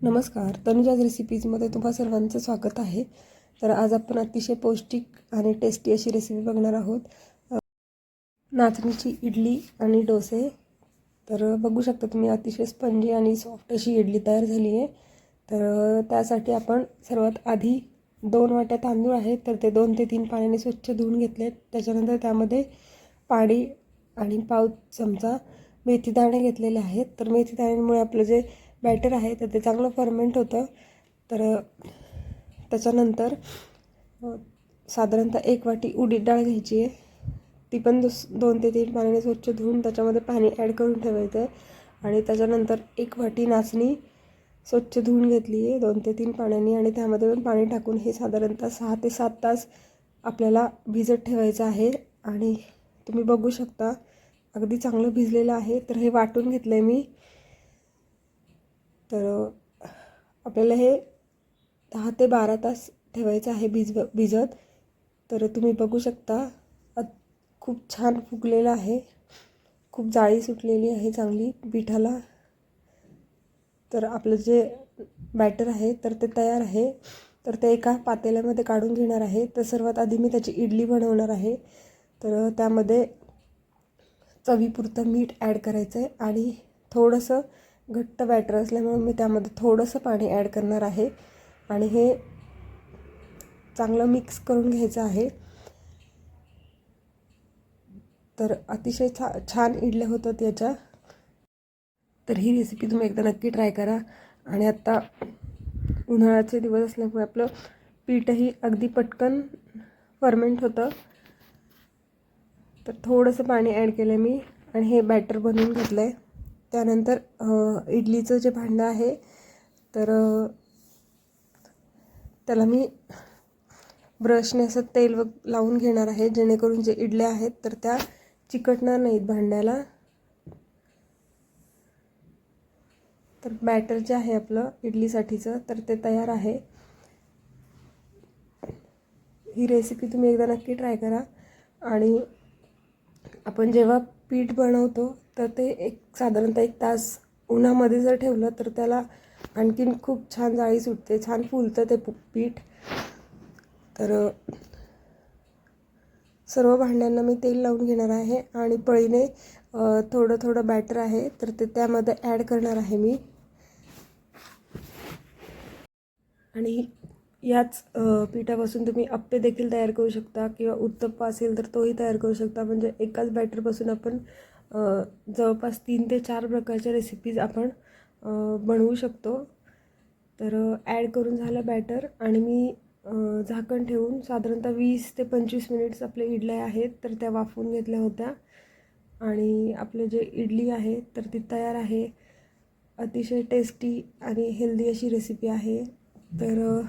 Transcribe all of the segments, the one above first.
नमस्कार. तनुजाज रेसिपीजमध्ये तुम्हा सर्वांचं स्वागत आहे. तर आज आपण अतिशय पौष्टिक आणि टेस्टी अशी रेसिपी बघणार आहोत. नाचणीची इडली आणि डोसे. तर बघू शकता तुम्ही अतिशय स्पंजी आणि सॉफ्ट अशी इडली तयार झाली आहे. तर त्यासाठी आपण सर्वात आधी दोन वाट्या तांदूळ आहेत तर ते दोन ते तीन पाण्याने स्वच्छ धुवून घेतले त्याच्यानंतर त्यामध्ये पाणी आणि पाव चमचा मेथी दाणे घेतलेले आहेत. तर मेथीदाण्यांमुळे आपलं जे बॅटर आहे. तर ते चांगलं फर्मेंट होतं. तर त्याच्यानंतर साधारणतः एक वाटी उडीद डाळ घ्यायची आहे. ती पण दुस दोन ते तीन पाण्याने स्वच्छ धुवून त्याच्यामध्ये पाणी ॲड करून ठेवायचं आहे. आणि त्याच्यानंतर एक वाटी नाचणी स्वच्छ धुवून घेतली आहे. दोन ते तीन पाण्याने आणि त्यामध्ये पण पाणी टाकून हे साधारणतः सहा ते सात तास आपल्याला भिजत ठेवायचं आहे. आणि तुम्ही बघू शकता अगदी चांगलं भिजलेलं आहे. तर हे वाटून घेतलं आहे मी. तर आपल्याला हे दहा ते बारा तास ठेवायचं आहे भिजव भिजत. तर तुम्ही बघू शकता खूप छान फुगलेलं आहे. खूप जाळी सुटलेली आहे चांगली पिठाला. तर आपलं जे बॅटर आहे तर ते तयार आहे. तर ते एका पातेल्यामध्ये काढून घेणार आहे. तर सर्वात आधी मी त्याची इडली बनवणार आहे. तर त्यामध्ये चवीपुरतं मीठ ॲड करायचं आहे आणि थोडंसं घट्ट बॅटर असल्यामुळे मी त्यामध्ये थोडंसं पाणी ॲड करणार आहे. आणि हे चांगलं मिक्स करून घ्यायचं आहे. तर अतिशय छा छान इडल्या होतात याच्या. तर ही रेसिपी तुम्ही एकदा नक्की ट्राय करा. आणि आत्ता उन्हाळ्याचे दिवस असल्यामुळे आपलं पीठही अगदी पटकन फर्मेंट होतं. तर थोडंसं पाणी ॲड केलं आहे मी. आणि हे बॅटर बनवून घेतलं आहे त्यानंतर इडलीचं जे भांडं आहे तर त्याला मी ब्रशने असं तेल व लावून घेणार आहे जेणेकरून जे इडल्या आहेत तर त्या चिकटणार नाहीत भांड्याला. तर बॅटर जे आहे आपलं इडलीसाठीचं तर ते तयार आहे. ही रेसिपी तुम्ही एकदा नक्की ट्राय करा. आणि आपण जेव्हा पीठ बनवतो तर ते एक साधारणतः एक तास उन्हामध्ये जर ठेवलं तर त्याला आणखीन खूप छान जाळी सुटते छान फुलतं ते पीठ. तर सर्व भांड्यांना मी तेल लावून घेणार आहे आणि पळीने थोडं थोडं बॅटर आहे तर ते त्यामध्ये ॲड करणार आहे मी. आणि याच पिठापासून तुम्ही अप्पे देखील तयार करू शकता किंवा उत्तप्पा असेल तर तोही तयार करू शकता. म्हणजे एकाच बॅटरपासून आपण जवळपास तीन ते चार प्रकारच्या रेसिपीज आपण बनवू शकतो. तर ॲड करून झालं बॅटर आणि मी झाकण ठेवून साधारणतः वीस ते पंचवीस मिनिट्स आपले इडल्या आहेत तर त्या वाफवून घेतल्या होत्या. आणि आपले जे इडली आहे तर ती तयार आहे. अतिशय टेस्टी आणि हेल्दी अशी रेसिपी आहे. तर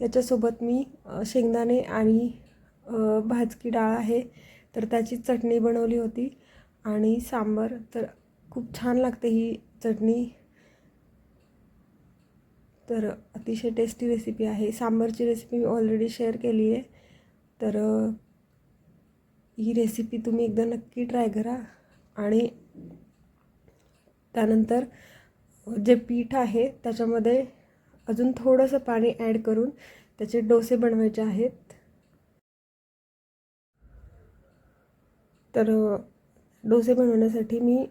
याच्यासोबत मी शेंगदाणे आणि भाजकी डाळ आहे. तर त्याची चटणी बनवली होती. आणि सांबर तर खूप छान लागते ही चटणी. तर अतिशय टेस्टी रेसिपी आहे. सांबारची रेसिपी मी ऑलरेडी शेअर केली आहे. तर ही रेसिपी तुम्ही एकदा नक्की ट्राय करा. आणि त्यानंतर जे पीठ आहे त्याच्यामध्ये अजून थोडंसं पाणी ॲड करून त्याचे डोसे बनवायचे आहेत. तर डोसे बनवण्यासाठी मी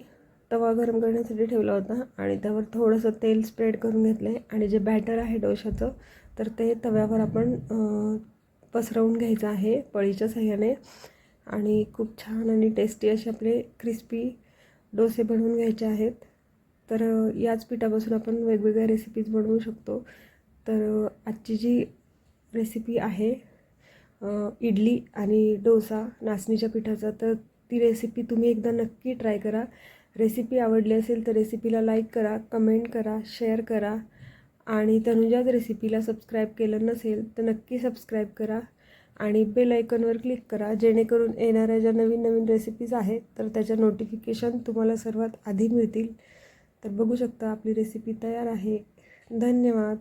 तवा गरम करण्यासाठी ठेवला होता आणि त्यावर थोडंसं तेल स्प्रेड करून घेतलं आहे आणि जे बॅटर आहे डोशाचं तर ते तव्यावर आपण पसरवून घ्यायचं आहे पळीच्या सहाय्याने. आणि खूप छान आणि टेस्टी असे आपले क्रिस्पी डोसे बनवून घ्यायचे आहेत. तर याच पिठापासून आपण वेगवेगळ्या रेसिपीज बनवू शकतो. तर आजची जी रेसिपी आहे इडली आणि डोसा नाचणीच्या पिठाचा तर ती रेसिपी तुम्ही एकदा नक्की ट्राय करा. रेसिपी आवडली असेल तर रेसिपीला लाईक करा कमेंट करा शेअर करा. आणि तनुजाच रेसिपीला सबस्क्राईब केलं नसेल तर नक्की सबस्क्राईब करा. आणि बेल आयकॉनवर क्लिक करा जेणेकरून येणाऱ्या ज्या नवीन नवीन रेसिपीज आहेत तर त्याच्या नोटिफिकेशन तुम्हाला सर्वात आधी मिळतील. तर बघू शकता आपली रेसिपी तयार आहे. धन्यवाद.